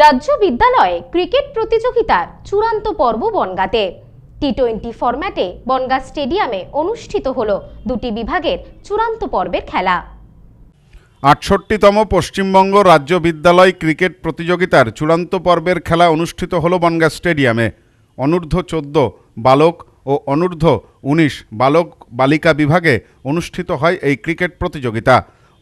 রাজ্য বিদ্যালয়ে ক্রিকেট প্রতিযোগিতার চূড়ান্ত পর্ব বনগাঁতে। টি টোয়েন্টি ফরম্যাটে বনগাঁ স্টেডিয়ামে অনুষ্ঠিত হল দুটি বিভাগের চূড়ান্ত পর্বের খেলা। আটষট্টিতম পশ্চিমবঙ্গ রাজ্য বিদ্যালয় ক্রিকেট প্রতিযোগিতার চূড়ান্ত পর্বের খেলা অনুষ্ঠিত হল বনগা স্টেডিয়ামে। অনূর্ধ্ব চোদ্দ বালক ও অনূর্ধ্ব উনিশ বালক বালিকা বিভাগে অনুষ্ঠিত হয় এই ক্রিকেট প্রতিযোগিতা।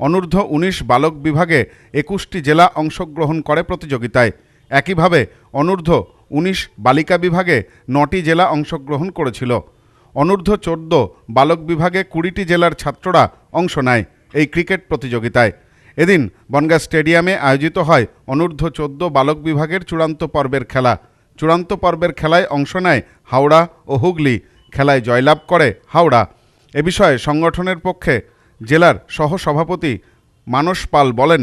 অনূর্ধ্ব উনিশ বালক বিভাগে একুশটি জেলা অংশগ্রহণ করে প্রতিযোগিতায়। একইভাবে অনূর্ধ্ব উনিশ বালিকা বিভাগে নটি জেলা অংশগ্রহণ করেছিল। অনূর্ধ্ব চোদ্দ বালক বিভাগে কুড়িটি জেলার ছাত্ররা অংশ নেয় এই ক্রিকেট প্রতিযোগিতায়। এদিন বনগা স্টেডিয়ামে আয়োজিত হয় অনূর্ধ্ব চোদ্দ বালক বিভাগের চূড়ান্ত পর্বের খেলা। চূড়ান্ত পর্বের খেলায় অংশ নেয় হাওড়া ও হুগলি। খেলায় জয়লাভ করে হাওড়া। এ বিষয়ে সংগঠনের পক্ষে জেলার সহসভাপতি মানস পাল বলেন,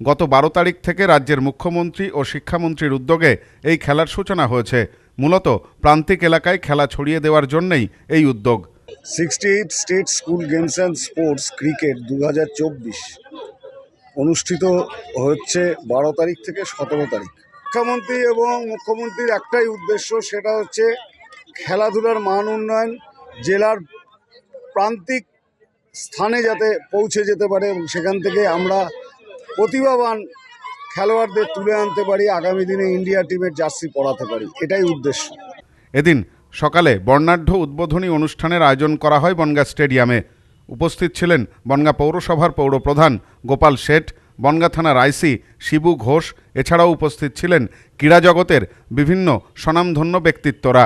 গত বারো তারিখ থেকে রাজ্যের মুখ্যমন্ত্রী ও শিক্ষামন্ত্রীর উদ্যোগে এই খেলার সূচনা হয়েছে। মূলত প্রান্তিক এলাকায় খেলা ছড়িয়ে দেওয়ার জন্যই এই উদ্যোগ। Sixty eight state school games and sports cricket দু হাজার চব্বিশ অনুষ্ঠিত হচ্ছে বারো তারিখ থেকে সতেরো তারিখ। শিক্ষামন্ত্রী এবং মুখ্যমন্ত্রীর একটাই উদ্দেশ্য, সেটা হচ্ছে খেলাধুলার মান উন্নয়ন, জেলার প্রান্তিক স্থানে যাতে পৌঁছে যেতে পারে এবং সেখান থেকে আমরা প্রতিভাবান খেলোয়াড়দের তুলে আনতে পারি, আগামী দিনে ইন্ডিয়া টিমের জার্সি পরাতে পারি। এটাই উদ্দেশ্য। এদিন সকালে বর্ণাঢ্য উদ্বোধনী অনুষ্ঠানের আয়োজন করা হয় বনগা স্টেডিয়ামে। উপস্থিত ছিলেন বনগা পৌরসভার পৌরপ্রধান গোপাল শেঠ, বনগা থানার আইসি শিবু ঘোষ, এছাড়াও উপস্থিত ছিলেন ক্রীড়া জগতের বিভিন্ন স্বনামধন্য ব্যক্তিত্বরা।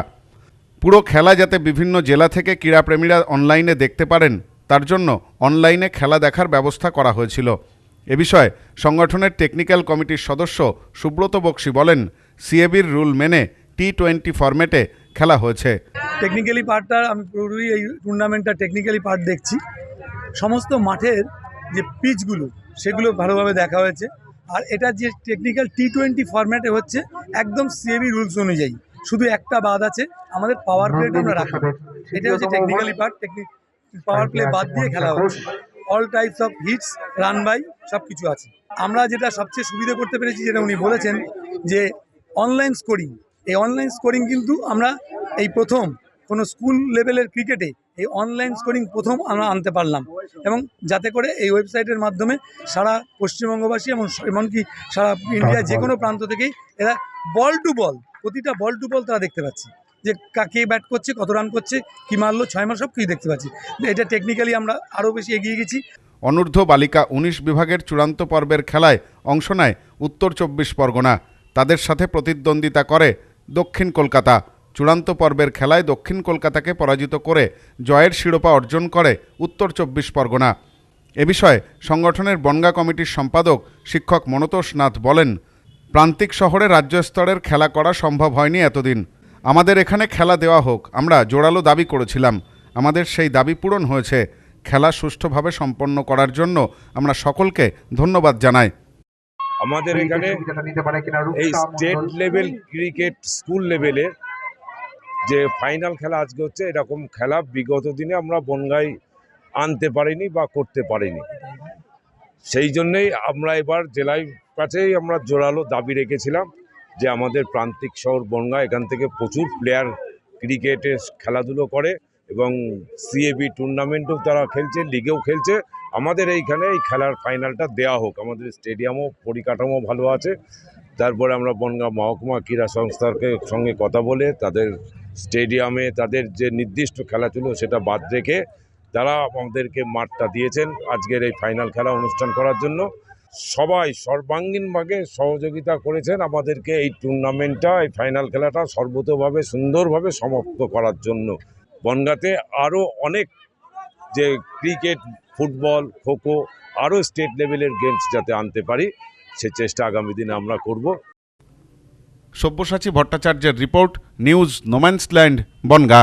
পুরো খেলা যাতে বিভিন্ন জেলা থেকে ক্রীড়াপ্রেমীরা অনলাইনে দেখতে পারেন। তার জন্য অনলাইনে খেলা দেখার ব্যবস্থা করা হয়েছিল। এ বিষয়ে সংগঠনের টেকনিক্যাল কমিটির সদস্য সুব্রত বক্সি বলেন, সিএবির রুল মেনে টি টোয়েন্টি ফরম্যাটে খেলা হয়েছে। টেকনিক্যালি পার্টটা আমি পুরোপুরি এই টুর্নামেন্টটা টেকনিক্যালি পার্ট দেখছি। সমস্ত মাঠের যে পিচগুলো সেগুলো ভালোভাবে দেখা হয়েছে। আর এটা যে টেকনিক্যাল টি টোয়েন্টি ফরম্যাটে হচ্ছে, একদম সিএবি রুলস অনুযায়ী। শুধু একটা বাদ আছে, আমাদের পাওয়ার প্লেটা আমরা রাখি এটা হচ্ছে technically part technique power play বাদ দিয়ে খেলা হচ্ছে all types of hits run bye সব কিছু আছে। আমরা যেটা সবচেয়ে সুবিধা করতে পেরেছি যেটা উনি বলেছেন যে অনলাইন স্কোরিং এই অনলাইন স্কোরিং কিন্তু আমরা এই প্রথম কোনো স্কুল লেভেলের ক্রিকেটে এই অনলাইন স্কোরিং প্রথম আমরা আনতে পারলাম। এবং যাতে করে এই ওয়েবসাইটের মাধ্যমে সারা পশ্চিমবঙ্গবাসী এবং এমনকি সারা ইন্ডিয়ার যে কোনো প্রান্ত থেকেই এরা বল টু বল প্রতিটা বল টু বল তারা দেখতে পাচ্ছে। যে কাকে ব্যাট করছে, কত রান করছে, কি মারলো, ছয় মাস সব কিছু দেখতে পাচ্ছি। এটা টেকনিক্যালি আমরা আরও বেশি এগিয়ে গেছি। অনূর্ধ্ব বালিকা উনিশ বিভাগের চূড়ান্ত পর্বের খেলায় অংশ নেয় উত্তর চব্বিশ পরগনা। তাদের সাথে প্রতিদ্বন্দ্বিতা করে দক্ষিণ কলকাতা। চূড়ান্ত পর্বের খেলায় দক্ষিণ কলকাতাকে পরাজিত করে জয়ের শিরোপা অর্জন করে উত্তর চব্বিশ পরগনা। এ বিষয়ে সংগঠনের বনগা কমিটির সম্পাদক শিক্ষক মনতোষ নাথ বলেন, প্রান্তিক শহরে রাজ্য স্তরের খেলা করা সম্ভব হয়নি এতদিন। আমাদের এখানে খেলা দেওয়া হোক আমরা জোরালো দাবি করেছিলাম। আমাদের সেই দাবি পূরণ হয়েছে। খেলা সুষ্ঠুভাবে সম্পন্ন করার জন্য আমরা সকলকে ধন্যবাদ জানাই। আমাদের এখানে এই স্টেট লেভেল ক্রিকেট স্কুল লেভেলের যে ফাইনাল খেলা আজকে হচ্ছে এরকম খেলা বিগত দিনে আমরা বনগাই আনতে পারিনি বা করতে পারিনি। সেই জন্যেই আমরা এবার জেলায় কাছেই আমরা জোরালো দাবি রেখেছিলাম। যে আমাদের প্রান্তিক শহর বনগা, এখান থেকে প্রচুর প্লেয়ার ক্রিকেটে খেলাধুলো করে এবং সিএবি টুর্নামেন্টও তারা খেলছে লিগেও খেলছে। আমাদের এইখানে এই খেলার ফাইনালটা দেওয়া হোক। আমাদের স্টেডিয়ামও পরিকাঠামো ভালো আছে। তারপরে আমরা বনগাঁ মহকুমা ক্রীড়া সংস্থার সঙ্গে কথা বলে তাদের স্টেডিয়ামে তাদের যে নির্দিষ্ট খেলা ছিল সেটা বাদ রেখে তারা আমাদেরকে মাঠটা দিয়েছেন। আজকের এই ফাইনাল খেলা অনুষ্ঠান করার জন্য। সবাই সর্বাঙ্গীনভাবে সহযোগিতা করেছেন আমাদেরকে এই টুর্নামেন্টটা এই ফাইনাল খেলাটা সর্বতোভাবে সুন্দরভাবে সমাপ্ত করার জন্য। বনগাঁতে আরও অনেক যে ক্রিকেট ফুটবল খোখো আরও স্টেট লেভেলের গেমস যাতে আনতে পারি, সে চেষ্টা আগামী দিনে আমরা করব। সব্যসাচী ভট্টাচার্যের report news no man's land Bongaon.